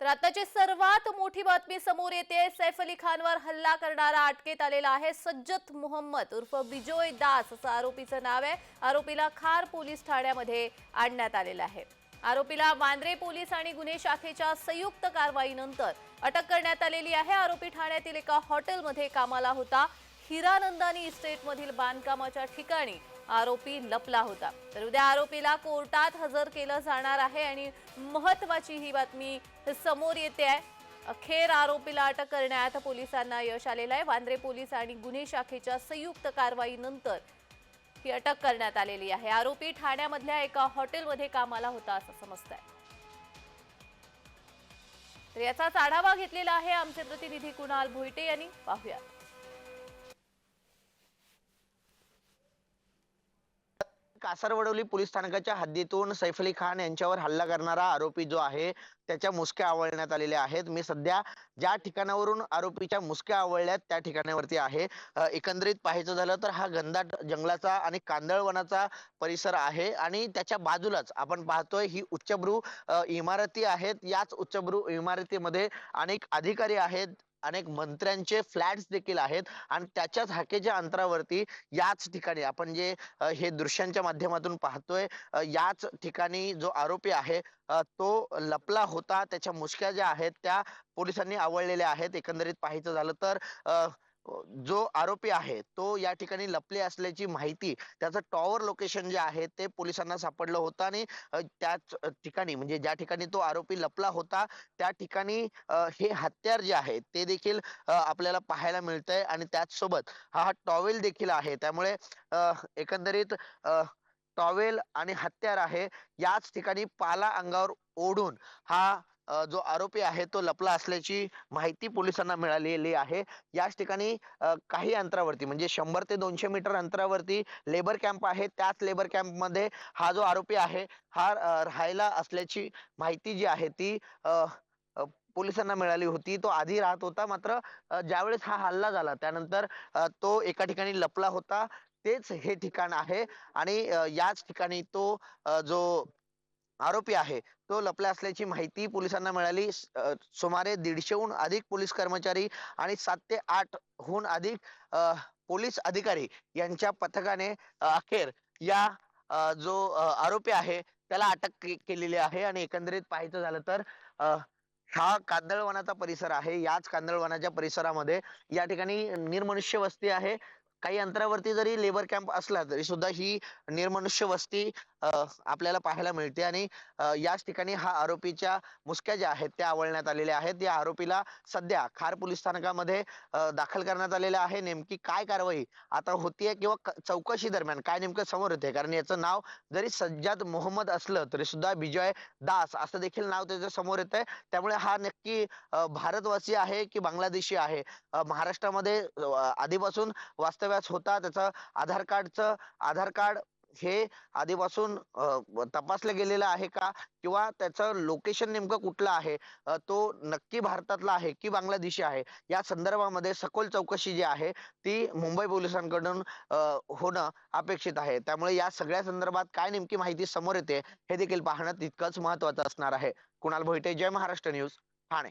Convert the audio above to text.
तर आताची सर्वात मोठी बातमी समोर येते सैफ अली खानवर हल्ला करणारा अटकेत आलेला आहे सज्जत मोहम्मद उर्फ बिजोय दास असं आरोपीचं नाव आहे. आरोपीला खार पोलीस ठाण्यामध्ये आणण्यात आलेलं आहे. आरोपीला वांद्रे पोलीस आणि गुन्हे शाखेच्या संयुक्त कारवाईनंतर अटक करण्यात आलेली आहे. आरोपी ठाण्यातील एका हॉटेलमध्ये कामाला होता. हिरानंदानी इस्टेटमधील बांधकामाच्या ठिकाणी आरोपी लपला होता. तर उद्या आरोपीला कोर्टात हजर केलं जाणार आहे आणि महत्वाची ही बातमी समोर येते आहे. अखेर आरोपीला अटक करण्यात पोलिसांना यश आलेलं आहे. वांद्रे पोलीस आणि गुन्हे शाखेच्या संयुक्त कारवाईनंतर ही अटक करण्यात आलेली आहे. आरोपी ठाण्यामधल्या एका हॉटेलमध्ये कामाला होता असं समजत आहे तर याचाच आढावा घेतलेला आहे आमचे प्रतिनिधी कुणाल भोईटे यांनी. पाहूया कासारवडवली पोलीस स्थानकाच्या हद्दीतून सैफ अली खान यांच्यावर हल्ला करणारा आरोपी जो आहे त्याच्या मुसक्या आवळण्यात आलेल्या आहेत. मी सध्या ज्या ठिकाणावरून आरोपीच्या मुसक्या आवळल्यात त्या ठिकाणावरती आहे. एकंदरीत पाहायचं झालं तर हा गंधाट जंगलाचा आणि कांदळवनाचा परिसर आहे आणि त्याच्या बाजूलाच आपण पाहतोय ही उच्चभ्रू इमारती आहेत. याच उच्चभ्रू इमारतीमध्ये अनेक अधिकारी आहेत. अनेक मंत्र्यांचे फ्लॅट्स देखील आहेत आणि त्याच्याच हाकेच्या अंतरावरती याच ठिकाणी आपण जे हे दृश्यांच्या माध्यमातून पाहतोय याच ठिकाणी जो आरोपी आहे तो लपला होता. त्याच्या मुसक्या ज्या आहेत त्या पोलिसांनी आवळलेल्या आहेत. एकंदरीत पाहायचं झालं तर अं जो आरोपी आहे तो या ठिकाणी लपले असल्याची माहिती त्याचं टॉवर लोकेशन जे आहे ते पोलिसांना सापडलं होतं आणि त्याच ठिकाणी म्हणजे ज्या ठिकाणी तो आरोपी लपला होता त्या ठिकाणी हे हत्यार जे आहे ते देखील आपल्याला पाहायला मिळतंय आणि त्याच सोबत हा टॉवेल देखील आहे. त्यामुळे एकंदरीत टॉवेल आणि हत्यार आहे याच ठिकाणी पाला अंगावर ओढून हा जो आरोपी आहे तो लपला असल्याची माहिती पोलिसांना मिळालेली आहे. याच ठिकाणी काही अंतरावरती म्हणजे शंभर ते दोनशे मीटर अंतरावरती लेबर कॅम्प आहे. त्याच लेबर कॅम्पमध्ये हा जो आरोपी आहे हा राहायला असल्याची माहिती जी आहे ती पोलिसांना मिळाली होती. तो आधी राहत होता मात्र ज्यावेळेस हा हल्ला झाला त्यानंतर तो एका ठिकाणी लपला होता. तेच हे ठिकाण आहे. आणि याच ठिकाणी तो जो आरोपी आहे तो लपला असल्याची माहिती पोलिसांना मिळाली. सुमारे दीडशेहून अधिक पोलीस कर्मचारी आणि सात ते आठ हून अधिक पोलीस अधिकारी यांच्या पथकाने अखेर या जो आरोपी आहे त्याला अटक केलेली आहे. आणि एकंदरीत पाहायचं झालं तर हा कांदळवनाचा परिसर आहे. याच कांदळवनाच्या परिसरामध्ये या ठिकाणी निर्मनुष्य वस्ती आहे. काही अंतरावरती जरी लेबर कॅम्प असला तरी सुद्धा ही निर्मनुष्य वस्ती आपल्याला पाहायला मिळते आणि याच ठिकाणी हा आरोपीच्या मुसक्या ज्या आहेत त्या आवळण्यात आलेल्या आहेत. या आरोपीला सध्या खार पोलीस स्थानकामध्ये दाखल करण्यात आलेलं आहे. नेमकी काय कारवाई आता होतीये किंवा क- चौकशी दरम्यान काय नेमकं समोर होते कारण याचं नाव जरी सज्जाद मोहम्मद असलं तरी सुद्धा विजय दास असं देखील नाव त्याचं समोर येतंय. त्यामुळे हा नक्की भारतवासी आहे की बांगलादेशी आहे? महाराष्ट्रामध्ये आधीपासून वास्तव्यास होता. त्याचं आधार कार्डचं आधार कार्ड हे आधीपासून तपासलं गेलेलं आहे का? किंवा त्याचं लोकेशन नेमकं कुठलं आहे? तो नक्की भारतातला आहे की बांगलादेशी आहे? या संदर्भामध्ये सखोल चौकशी जी आहे ती मुंबई पोलिसांकडून होणं अपेक्षित आहे. त्यामुळे या सगळ्या संदर्भात काय नेमकी माहिती समोर येते हे देखील पाहणं तितकंच महत्वाचं असणार आहे. कुणाल भोईटे जय महाराष्ट्र न्यूज ठाणे.